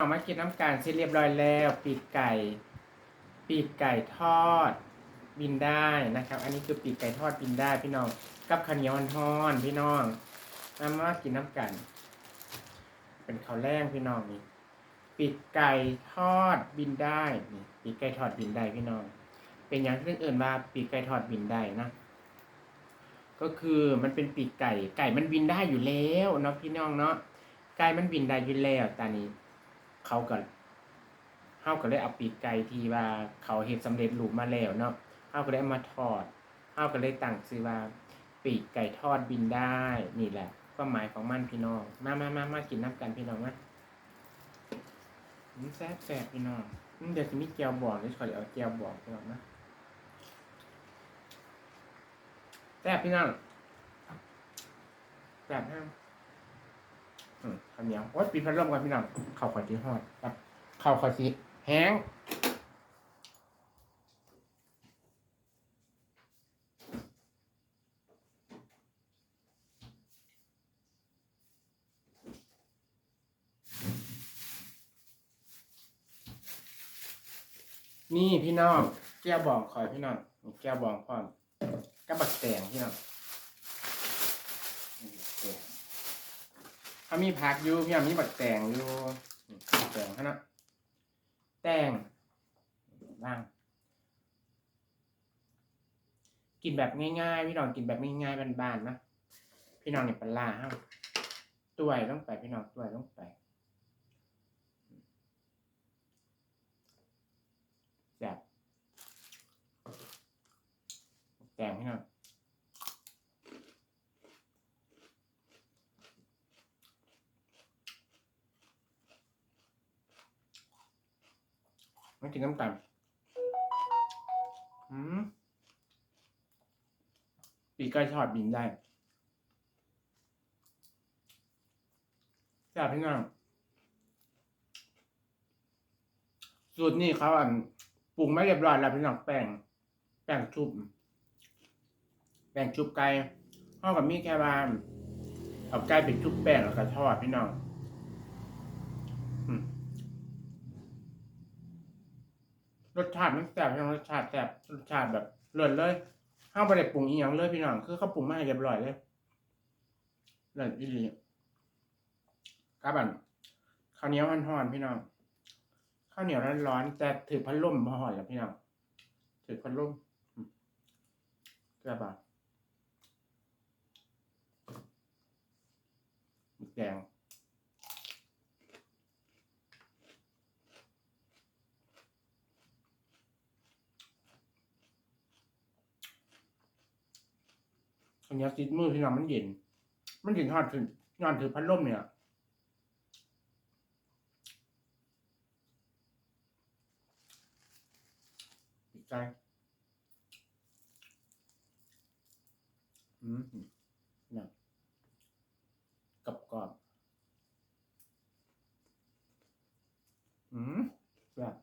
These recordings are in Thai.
เอามากินน้ำกันเสร็จเรียบร้อยแล้ว ปีกไก่ ปีกไก่ทอด บินได้นะครับ อันนี้คือปีกไก่ทอดบินได้พี่น้อง กับข้าวเหนียวทอดพี่น้องมามากินน้ำกัน เป็นข้าวแรงพี่น้องนี่ปีกไก่ทอดบินได้นี่ปีกไก่ทอดบินได้พี่น้อง เป็นอย่างที่เอื่นว่าปีกไก่ทอดบินได้นะก็คือมันเป็นปีกไก่ ไก่มันบินได้อยู่แล้วเนาะพี่น้องเนาะไก่มันบินได้อยู่แล้วตอนนี้ เขาก็เฮาก็เลยเอาปีกไก่ที่ว่าเขาเฮ็ดสำเร็จรูปมาแล้วเนาะเฮาก็เลยมาทอดเฮาก็เลยตั้งชื่อว่า ปีกไก่ทอดบินได้นี่แหละความหมายของมันพี่น้องมามามามากินน้ำกันพี่น้องนะแซ่บแซ่บพี่น้องเดี๋ยวจะมีแก้วบองเดี๋ยวขอเอาแก้วบองพี่น้องนะแซ่บพี่น้องแซ่บแห้งอืม ข้าวเหนียวโอ๊ยปิดพัดลมก่อนพี่น้องข้าวขอยที่ฮอดครับข้าวขอยที่แห้งนี่พี่น้องแก้วบองคอยพี่น้องแก้วบองพร้อมกับบักแตงพี่น้องนี่บักแตง เขามีผักอยู่พี่มีบักแตงอยู่แตงเขานะแตงบ้างกินแบบง่ายๆ พี่น้องกินแบบง่ายๆบ้านๆนะพี่น้องเนี่ยปลาร้าเฮาตัวต้องไปพี่น้องตัวต้องไปแบบบักแตงพี่น้อง ไม่กินน้ำตาลอืมปีกไก่ทอดบินได้แซ่บพี่น้องสูตรนี้เขาอันปรุงไม่เรียบร้อยแล้วพี่น้องแป้ง แป้งชุบ แป้งชุบไก่เท่ากับมีแค่ว่าเอาไก่ไปชุบแป้งแล้วก็ทอดพี่น้อง อืม รสชาติมันแซ่บพี่น้องรสชาติแซ่บรสชาติแบบเลิศเลยข้าวบะเด็ปรุงอีหยังเลยพี่น้องคือเขาปรุงมาให้เรียบร้อยเลยเลิศอีหลีครับอันข้าวเหนียวร้อนๆพี่น้องข้าวเหนียวร้อนๆแต่ถือพัดลมพอห่อนแล้วพี่น้องถือพัดลมอืมแซ่บอะหมึกง อันนี้ติดมือพี่น้องมันเย็น มันเย็นทอดถึงนอนถือพัดลมเนี่ยติดใจอืมนี่ยกรอบกรอบอืมแบบ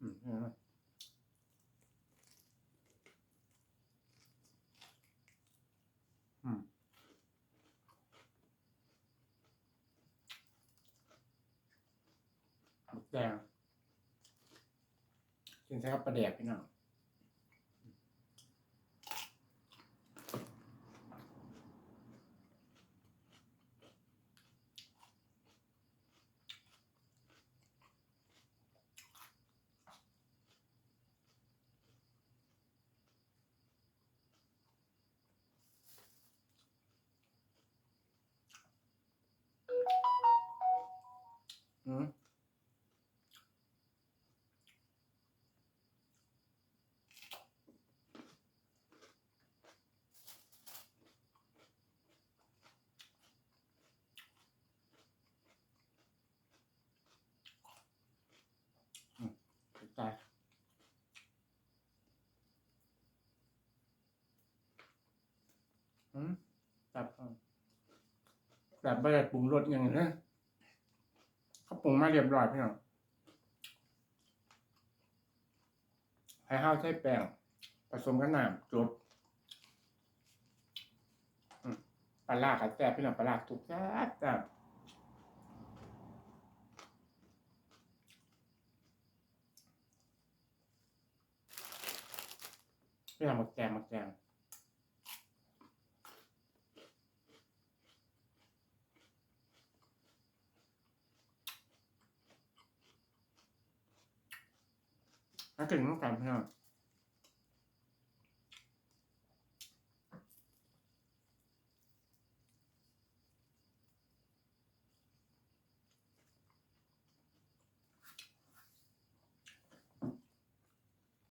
อืมเนี่ยนะอืมหมึก แดงกินใช้กับปลาแดกพี่น้อง ติดใจอืมแบบแบบไม่ได้ปรุงรสอย่างนี้นะ เขาปรุงมาเรียบร้อยพี่น้องให้ข้าวใช้แป้งผสมกับน้ำจบปลาลากับแซ่พี่น้องปลาลากถูกแซ่บแซ่บพี่น้องหมักแจงหมักแจง น่ากินมากกันพี่น้อง